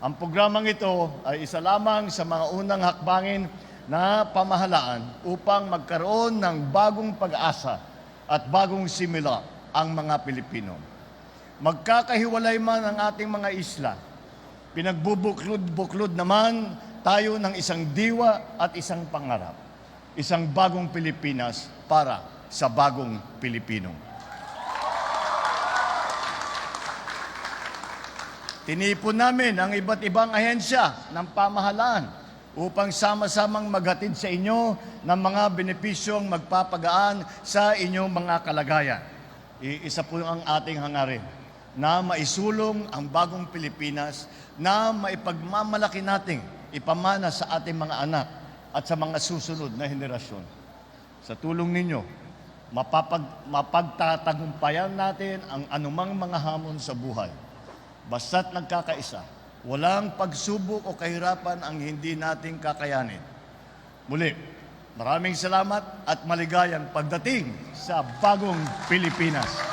Ang programang ito ay isa lamang sa mga unang hakbangin na pamahalaan upang magkaroon ng bagong pag-asa at bagong simula ang mga Pilipino. Magkakahiwalay man ang ating mga isla, pinagbubuklod-buklod naman tayo ng isang diwa at isang pangarap. Isang bagong Pilipinas para sa bagong Pilipino. Tinipon namin ang iba't ibang ahensya ng pamahalaan upang sama-samang maghatid sa inyo ng mga benepisyong magpapagaan sa inyong mga kalagayan. Iisa po ang ating hangarin na maisulong ang bagong Pilipinas na maipagmamalaki nating ipamana sa ating mga anak at sa mga susunod na henerasyon. Sa tulong ninyo, mapapag, mapagtatagumpayan natin ang anumang mga hamon sa buhay. Basta't nagkakaisa, walang pagsubok o kahirapan ang hindi nating kakayanin. Muli, maraming salamat at maligayang pagdating sa bagong Pilipinas.